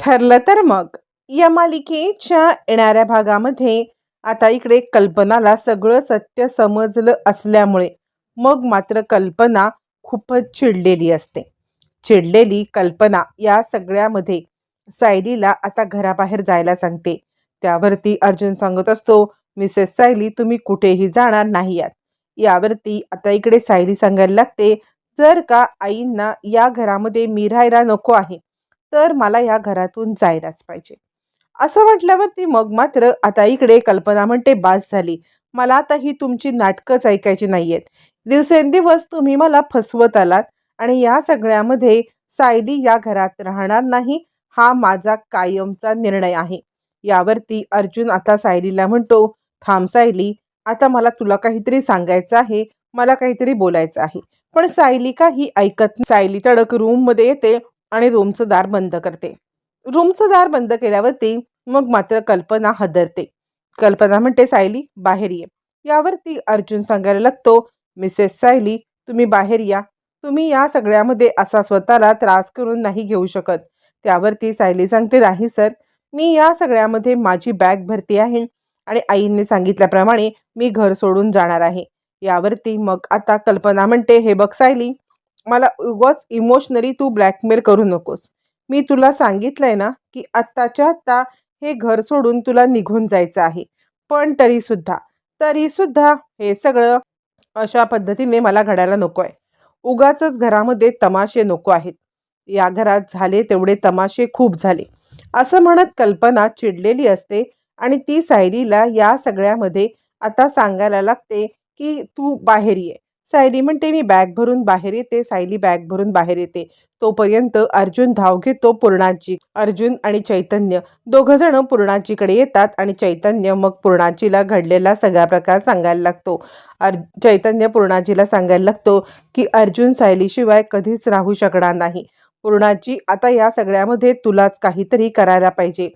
ठरलं तर मग. या मालिकेच्या येणाऱ्या भागामध्ये आता इकडे कल्पनाला सगळं सत्य समजलं असल्यामुळे मग मात्र कल्पना खूपच चिडलेली असते. चिडलेली कल्पना या सगळ्यामध्ये सायलीला आता घराबाहेर जायला सांगते. त्यावरती अर्जुन सांगत असतो मिसेस सायली तुम्ही कुठेही जाणार नाही आहात. यावरती आता इकडे सायली सांगायला लागते जर का आईंना या घरामध्ये मी राहायला नको आहे तर मला या घरातून जायलाच पाहिजे. असं म्हटल्यावरती मग मात्र आता इकडे कल्पना म्हणते बास झाली. मला आता ही तुमची नाटकंच ऐकायची नाहीयेत. दिवसेंदिवस तुम्ही मला फसवत आलात आणि या सगळ्यामध्ये सायली या घरात राहणार नाही हा माझा कायमचा निर्णय आहे. यावरती अर्जुन आता सायलीला म्हणतो थांब सायली आता मला तुला काहीतरी सांगायचं आहे मला काहीतरी बोलायचं आहे. पण सायली काही ऐकत सायली तडक रूममध्ये येते. आणि रूमचं दार बंद करते. रूमचं दार बंद केल्यावरती मग मात्र कल्पना हदरते. कल्पना म्हणते सायली बाहेर ये. यावरती अर्जुन सांगायला लागतो मिसेस सायली तुम्ही बाहेर या. तुम्ही या सगळ्यामध्ये असा स्वतःला त्रास करून नाही घेऊ शकत. त्यावरती सायली सांगते नाही सर. मी या सगळ्यामध्ये माझी बॅग भरती आहे आणि आईंनी सांगितल्याप्रमाणे मी घर सोडून जाणार आहे. यावरती मग आता कल्पना म्हणते हे बघ सायली मला उगाच इमोशनली तू ब्लॅकमेल करू नकोस. मी तुला सांगितलंय ना की आत्ताच्या आत्ता हे घर सोडून तुला निघून जायचं आहे. पण तरी सुद्धा तरी सुद्धा हे सगळं अशा पद्धतीने मला घडायला नको आहे. उगाच घरामध्ये तमाशे नको आहेत. या घरात झाले तेवढे तमाशे खूप झाले. असं म्हणत कल्पना चिडलेली असते आणि ती सायलीला या सगळ्यामध्ये आता सांगायला लागते की तू बाहेर ये. सायली म्हणते मी बॅग भरून बाहेर येते सायली बॅग भरून बाहेर येते. तोपर्यंत अर्जुन धाव घेतो पूर्णाजी अर्जुन आणि चैतन्य. दोघ जण पूर्णाजीकडे येतात आणि चैतन्य मग पूर्णाजीला घडलेला सगळा प्रकार सांगायला लागतो. अर् चैतन्य पूर्णाजीला सांगायला लागतो की अर्जुन सायलीशिवाय कधीच राहू शकणार नाही. पूर्णाजी आता या सगळ्यामध्ये तुलाच काहीतरी करायला पाहिजे.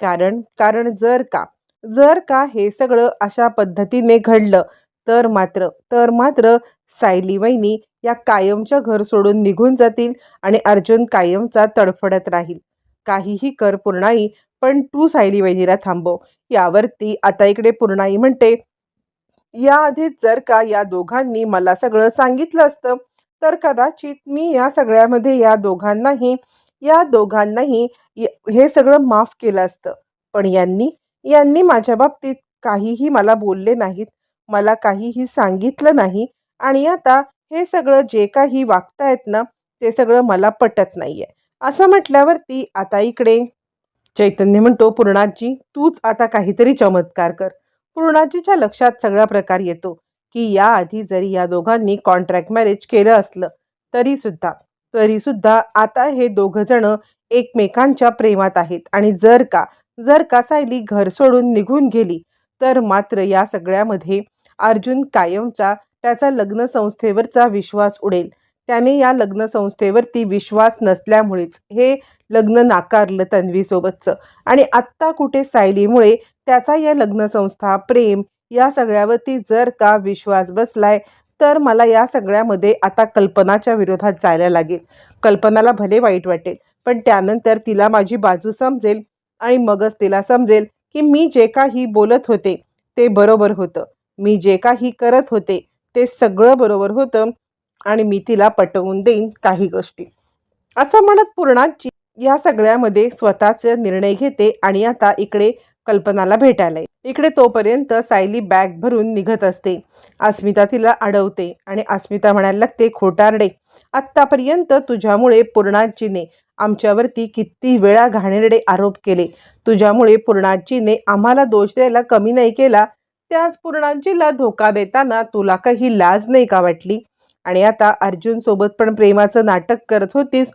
कारण कारण जर का जर का हे सगळं अशा पद्धतीने घडलं तर मात्र तर मात्र सायली वहिनी या कायमच्या घर सोडून निघून जातील आणि अर्जुन कायमचा तडफडत राहील. काहीही कर पूर्णाई पण तू सायली वहिनीला थांबव. यावरती आता इकडे पूर्णाई म्हणते याआधीच जर का या दोघांनी मला सगळं सांगितलं असतं तर कदाचित मी या सगळ्यामध्ये या दोघांनाही या दोघांनाही हे सगळं माफ केलं असतं. पण यांनी यांनी माझ्या बाबतीत काहीही मला बोलले नाहीत. मला काहीही सांगितलं नाही आणि आता हे सगळं जे काही वागतायत ना ते सगळं मला पटत नाहीये. असं म्हटल्यावरती आता इकडे चैतन्य म्हणतो पूर्णाजी तूच आता काहीतरी चमत्कार कर. पूर्णाजीच्या लक्षात सगळा प्रकार येतो की याआधी जरी या दोघांनी कॉन्ट्रॅक्ट मॅरेज केलं असलं तरी सुद्धा तरी सुद्धा आता हे दोघंजणं जण एकमेकांच्या प्रेमात आहेत आणि जर का जर का सायली घर सोडून निघून गेली तर मात्र या सगळ्यामध्ये अर्जुन कायमचा त्याचा लग्न संस्थेवरचा विश्वास उडेल. त्याने या लग्न संस्थेवरती विश्वास नसल्यामुळेच हे लग्न नाकारलं तन्वीसोबतचं. आणि आत्ता कुठे सायलीमुळे त्याचा या लग्न संस्था प्रेम या सगळ्यावरती जर का विश्वास बसलाय तर मला या सगळ्यामध्ये आता कल्पनाच्या विरोधात जायला लागेल. कल्पनाला भले वाईट वाटेल पण त्यानंतर तिला माझी बाजू समजेल आणि मगच तिला समजेल की मी जे काही बोलत होते ते बरोबर होतं. मी जे काही करत होते ते सगळं बरोबर होतं आणि मी तिला पटवून देईन काही गोष्टी. असं म्हणत पूर्णाची या सगळ्यामध्ये स्वतःचे निर्णय घेते आणि आता इकडे कल्पनाला भेटायला इकडे तोपर्यंत सायली बॅग भरून निघत असते. अस्मिता तिला अडवते आणि अस्मिता म्हणायला लागते खोटारडे आत्तापर्यंत तुझ्यामुळे पूर्णाजीने आमच्यावरती किती वेळा घाणेरडे आरोप केले. तुझ्यामुळे पूर्णाजीने आम्हाला दोष द्यायला कमी नाही केला त्याच पूर्णांचीला धोका देताना तुला काही लाज नाही का वाटली? आणि आता अर्जुन सोबत पण प्रेमाचं नाटक करत होतीस.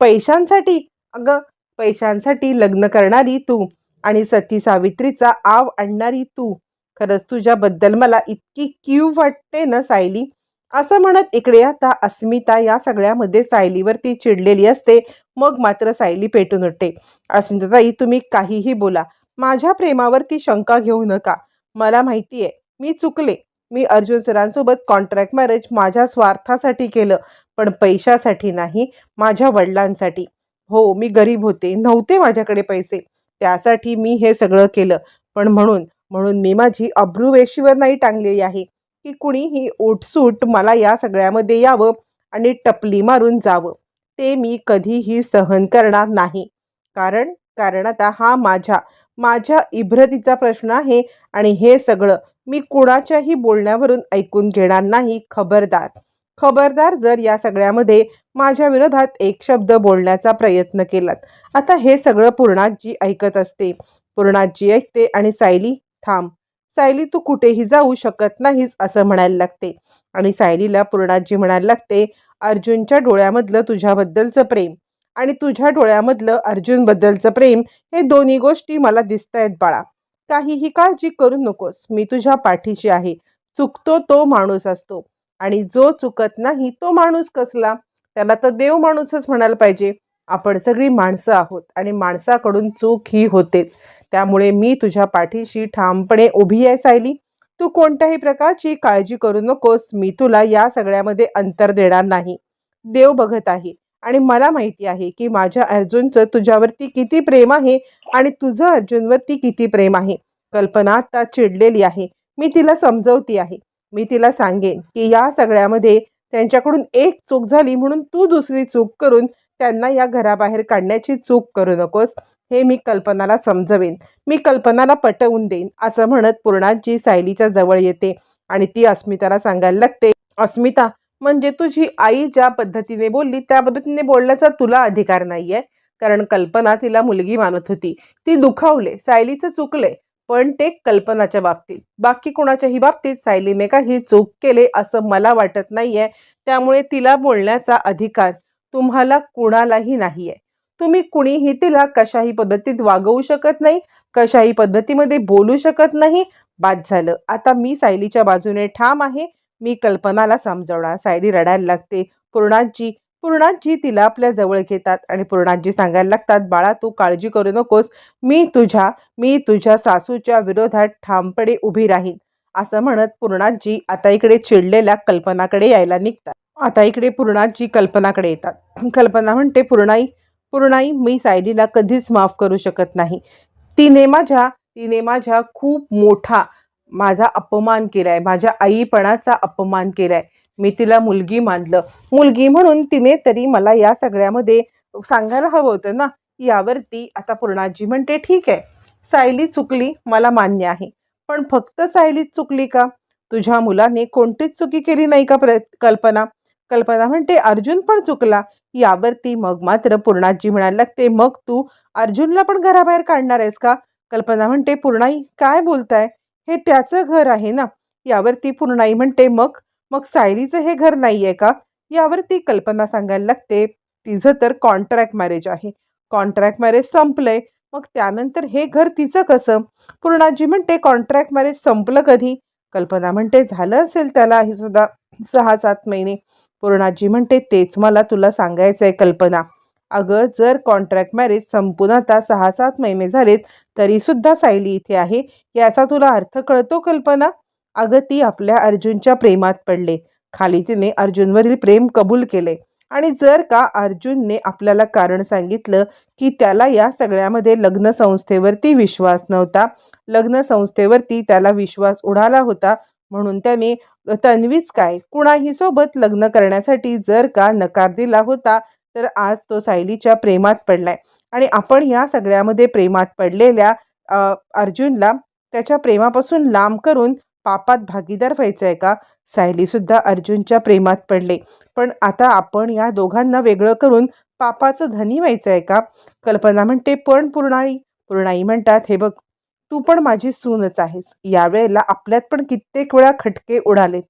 पैशांसाठी? अगं पैशांसाठी लग्न करणारी तू आणि सती सावित्रीचा आव आणणारी तू. खरंच तुझ्याबद्दल मला इतकी क्यू वाटते ना सायली? असं म्हणत इकडे आता अस्मिता या सगळ्यामध्ये सायलीवरती चिडलेली असते. मग मात्र सायली पेटून उठते. अस्मिताताई तुम्ही काहीही बोला. माझ्या प्रेमावरती शंका घेऊ नका. मला माहिती आहे. मी चुकले. मी अर्जुन सरांसोबत कॉन्ट्रॅक्ट मॅरेज माझ्या स्वार्थासाठी केलं पण पैशासाठी नाही माझ्या वडिलांसाठी. हो मी गरीब होते. नव्हते माझ्याकडे पैसे. त्यासाठी मी हे सगळं केलं. पण म्हणून म्हणून मी माझी अब्रुवेशीवर नाही टांगलेली आहे. की कुणीही उठसूट मला या सगळ्यामध्ये यावं आणि टपली मारून जावं. ते मी कधीही सहन करणार नाही. कारण कारण आता हा माझ्या माझ्या इब्रतीचा प्रश्न आहे आणि हे सगळं मी कुणाच्याही बोलण्यावरून ऐकून घेणार नाही खबरदार. खबरदार जर या सगळ्यामध्ये माझ्या विरोधात एक शब्द बोलण्याचा प्रयत्न केलात. आता हे सगळं पूर्णाजी ऐकत असते. पूर्णाजी ऐकते आणि सायली थांब. सायली तू कुठेही जाऊ शकत नाहीस असं म्हणायला लागते. आणि सायलीला पूर्णाजी म्हणायला लागते अर्जुनच्या डोळ्यामधलं तुझ्याबद्दलचं प्रेम. आणि तुझ्या डोळ्यामधलं अर्जुनबद्दलचं प्रेम हे दोन्ही गोष्टी मला दिसत आहेत बाळा. काहीही काळजी करू नकोस. मी तुझ्या पाठीशी आहे. चुकतो तो माणूस असतो. आणि जो चुकत नाही तो माणूस कसला? त्याला तर देव माणूसच म्हणायला पाहिजे. आपण सगळी माणसं आहोत आणि माणसाकडून चूक ही होतेच. त्यामुळे मी तुझ्या पाठीशी ठामपणे उभी आहे सायली. तू कोणत्याही प्रकारची काळजी करू नकोस. मी तुला या सगळ्यामध्ये अंतर देणार नाही. देव बघत आहे. आणि मला माहिती आहे की माझ्या अर्जुनचं तुझ्यावरती किती प्रेम आहे आणि तुझं अर्जुनवरती किती प्रेम आहे. कल्पना आता चिडलेली आहे. मी तिला समजवती आहे. मी तिला सांगेन की या सगळ्यामध्ये त्यांच्याकडून एक चूक झाली म्हणून तू दुसरी चूक करून त्यांना या घराबाहेर काढण्याची चूक करू नकोस. हे मी कल्पनाला समजवेन. मी कल्पनाला पटवून देईन. असं म्हणत पूर्णाजी सायलीच्या जवळ येते आणि ती अस्मिताला सांगायला लागते अस्मिता म्हणजे तुझी आई ज्या पद्धतीने बोलली त्या पद्धतीने बोलण्याचा तुला अधिकार नाहीये. कारण कल्पना तिला मुलगी मानत होती. ती दुखावले सायलीचं चुकले पण ते कल्पनाच्या बाबतीत. बाकी कोणाच्याही बाबतीत सायलीने काही चूक केले असं मला वाटत नाहीये. त्यामुळे तिला बोलण्याचा अधिकार तुम्हाला कुणालाही नाहीये. तुम्ही कुणीही तिला कशाही पद्धतीत वागवू शकत नाही कशाही पद्धतीमध्ये बोलू शकत नाही. बाद झालं. आता मी सायलीच्या बाजूने ठाम आहे. मी कल्पनाला समजवणार. सायली रडायला लागते. पूर्णाजी पूर्णाजी तिला आपल्या जवळ घेतात आणि पूर्णाजी सांगायला लागतात बाळा तू काळजी करू नकोस. मी तुझ्या मी तुझ्या सासूच्या विरोधात ठामपणे उभी राहीन. असं म्हणत पूर्णाजी आता इकडे चिडलेल्या कल्पनाकडे यायला निघतात. आता इकडे पूर्णाजी कल्पनाकडे येतात. कल्पना म्हणते पूर्णाई पूर्णाई मी सायलीला कधीच माफ करू शकत नाही. तिने माझ्या तिने माझ्या खूप मोठा माझा अपमान केलाय माझ्या आईपणाचा अपमान केलाय. मी तिला मुलगी मानलं. मुलगी म्हणून तिने तरी मला या सगळ्यामध्ये सांगायला हवं होतं ना. यावरती आता पूर्णाजी म्हणते ठीक आहे. सायली चुकली मला मान्य आहे. पण फक्त सायलीच चुकली का? तुझ्या मुलाने कोणतीच चुकी केली नाही का प्र कल्पना? कल्पना म्हणते अर्जुन पण चुकला. यावरती मग मात्र पूर्णाजी म्हणायला लागते मग तू अर्जुनला पण घराबाहेर काढणार आहेस का? कल्पना म्हणते पूर्णाई काय बोलताय? हे त्याचं घर आहे ना? यावरती पूर्णाई म्हणते मग? मग सायलीचं हे घर नाहीये का? यावर ती कल्पना सांगायला लागते. तिचं तर कॉन्ट्रॅक्ट मॅरेज आहे. कॉन्ट्रॅक्ट मॅरेज संपलंय. मग त्यानंतर हे घर तिचं कसं? पूर्णाजी म्हणते कॉन्ट्रॅक्ट मॅरेज संपलं कधी? कल्पना म्हणते झालं असेल त्याला हे सुद्धा सहा सात महिने. पूर्णाजी म्हणते तेच मला तुला सांगायचं आहे कल्पना. अगं जर कॉन्ट्रॅक्ट मॅरेज संपून आता सहा सात महिने झालेत तरीसुद्धा सायली इथे आहे. याचा तुला अर्थ कळतो कल्पना? अगं ती आपल्या अर्जुनच्या प्रेमात पडले. खाली तिने अर्जुनवरील प्रेम कबूल केले. आणि जर का अर्जुनने आपल्याला कारण सांगितलं की त्याला या सगळ्यामध्ये लग्न संस्थेवरती विश्वास नव्हता लग्न संस्थेवरती त्याला विश्वास उडाला होता म्हणून त्याने तन्वीच काय कुणाही सोबत लग्न करण्यासाठी जर का नकार दिला होता तर आज तो सायलीच्या प्रेमात पडलाय. आणि आपण या सगळ्यामध्ये प्रेमात पडलेल्या अर्जुनला त्याच्या प्रेमापासून लांब करून पापात भागीदार व्हायचं आहे का सायलीसुद्धा अर्जुनच्या प्रेमात पडले. पण आता आपण या दोघांना वेगळं करून पापाचं धनी व्हायचं आहे का? कल्पना म्हणते पण पूर्णाई पूर्णाई म्हणतात हे बघ तू पण माझी सूनच आहेस. यावेळेला आपल्यात पण कित्येक वेळा खटके उडालेत.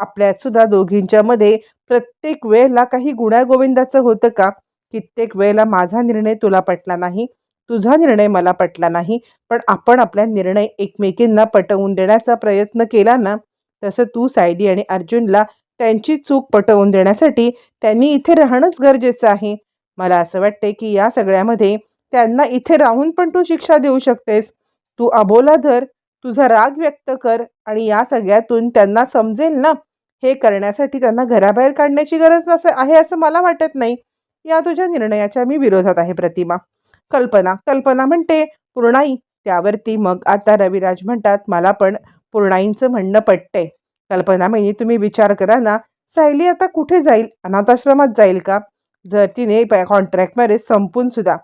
आपल्यात सुद्धा दोघींच्या मध्ये प्रत्येक वेळेला काही गुण्यागोविंदाचं होतं का? कित्येक वेळेला माझा निर्णय तुला पटला नाही तुझा निर्णय मला पटला नाही पण आपण आपल्या निर्णय एकमेकींना पटवून देण्याचा प्रयत्न केला ना तसं तू सायली आणि अर्जुनला त्यांची चूक पटवून देण्यासाठी त्यांनी इथे राहणंच गरजेचं आहे. मला असं वाटते की या सगळ्यामध्ये त्यांना इथे राहून पण तू शिक्षा देऊ शकतेस. तू अबोला धर तुझा राग व्यक्त कर आणि या सगळ्यातून त्यांना समजेल ना हे करण्यासाठी त्यांना घराबाहेर काढण्याची गरज नसे आहे असं मला वाटत नाही. या तुझ्या निर्णयाच्या मी विरोधात आहे प्रतिमा. कल्पना कल्पना म्हणते पूर्णाई. त्यावरती मग आता रविराज म्हणतात मला पण पूर्णाईंचं म्हणणं पटतंय. कल्पना म्हणजे तुम्ही विचार करा ना सायली आता कुठे जाईल? अनाथाश्रमात जाईल का? जर तिने कॉन्ट्रॅक्ट मॅरेज संपून सुद्धा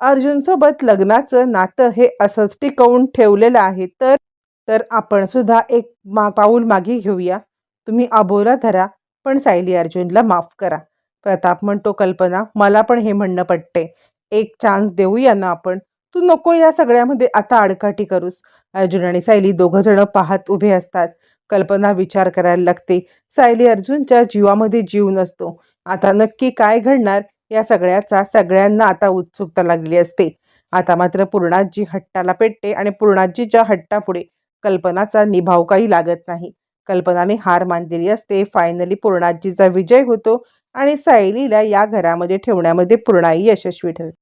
अर्जुनसोबत लग्नाचं नातं हे असंच टिकवून ठेवलेलं आहे तर तर आपण सुद्धा एक मा पाऊल मागे घेऊया. तुम्ही आबोला धरा पण सायली अर्जुनला माफ करा. प्रताप म्हणतो कल्पना मला पण हे म्हणणं पटते एक चान्स देऊया ना आपण? तू नको या सगळ्यामध्ये आता आडकाठी करूस. अर्जुन आणि सायली दोघं जण पाहत उभे असतात. कल्पना विचार करायला लागते. सायली अर्जुनच्या जीवामध्ये जीव नसतो. आता नक्की काय घडणार? या सगळ्याचा सगळ्यांना आता उत्सुकता लागली असते. आता मात्र पूर्णाजी हट्टाला पेटते आणि पूर्णाजीच्या हट्टापुढे कल्पनाचा निभाव काही लागत नाही. कल्पनाने हार मानलेली असते. फायनली पूर्णाजीचा विजय होतो आणि सायलीला या घरामध्ये ठेवण्यामध्ये पूर्णाई यशस्वी ठरते.